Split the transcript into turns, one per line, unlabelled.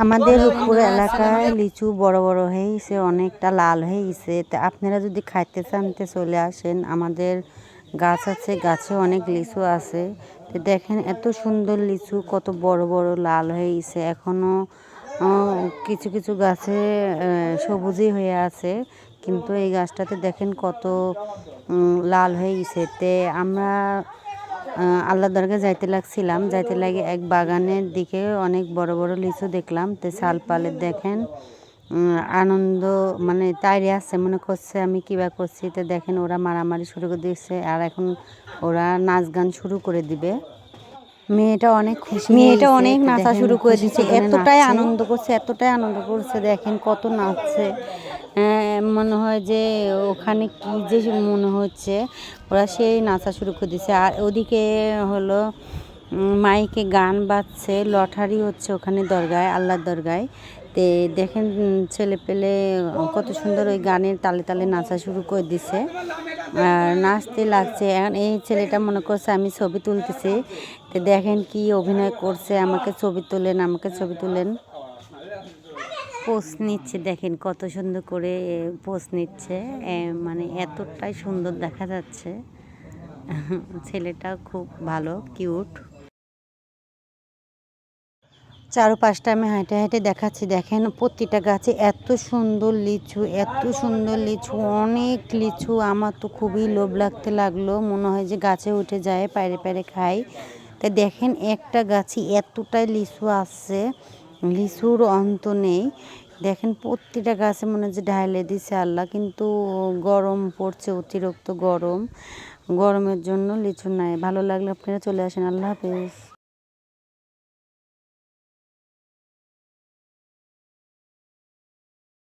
আমাদের উপর এলাকায় লিচু বড় বড় হয়ে গেছে অনেকটা লাল হয়ে গেছে তা আপনারা যদি খাইতে চান তো চলে আসেন, আমাদের গাছ আছে, গাছে অনেক লিচু আছে। তো দেখেন এত সুন্দর লিচু, কত বড় বড় লাল হয়ে গেছে এখনও কিছু কিছু গাছে সবুজই হয়ে আছে। কিন্তু এই গাছটাতে দেখেন কত লাল হয়ে গেছে তে আমরা আল্লাহ দরগা যাইতে লাগছিলাম। যাইতে লাগে এক বাগানের দিকে অনেক বড় বড় লিচু দেখলাম। তো তে শালপালের দেখেন আনন্দ মানে তাইরে আছে মনে করছে আমি কিবা করছি। তো দেখেন ওরা মারামারি শুরু করে দিয়েছে আর এখন ওরা নাচ গান শুরু করে দিবে। মেয়েটা অনেক খুশি মেয়েটা অনেক নাচা শুরু করে দিচ্ছে এতটাই আনন্দ করছে এতটাই আনন্দ করছে দেখেন কত নাচছে। মনে হয় যে ওখানে কী যে মনে হচ্ছে, ওরা সেই নাচা শুরু করে দিচ্ছে আর ওদিকে হলো মাইকে গান বাজছে, লটারি হচ্ছে ওখানে দরগায়, আল্লাহর দরগায়। তে দেখেন ছেলে পেলে কত সুন্দর ওই গানের তালে তালে নাচা শুরু করে দিছে। আর নাচতে লাগছে। এখন এই ছেলেটা মনে করছে, আমি ছবি তুলতেছি। তো দেখেন কি অভিনয় করছে, আমাকে ছবি তোলেন, আমাকে ছবি তুলেন। পোস্ট নিচ্ছে, দেখেন কত সুন্দর করে পোস্ট নিচ্ছে। মানে এতটাই সুন্দর দেখা যাচ্ছে। ছেলেটা খুব ভালো, কিউট। চারপাশটা আমি হাঁটে হাঁটে দেখাচ্ছি। দেখেন প্রতিটা গাছে এত সুন্দর লিচু, এত সুন্দর লিচু, অনেক লিচু। আমার তো খুবই লোভ লাগতে লাগল। মনে হয় যে গাছে উঠে যায়, পায়রে পায়রে খাই। তা দেখেন একটা গাছে এতটাই লিচু আসছে লিচুর অন্ত নেই। দেখেন প্রতিটা গাছে মনে হচ্ছে ঢাইলে দিছে আল্লাহ, কিন্তু গরম পড়ছে, অতিরিক্ত গরম। গরমের জন্য লিচু নাই। ভালো লাগলে আপনারা চলে আসেন। আল্লাহ হাফেজ।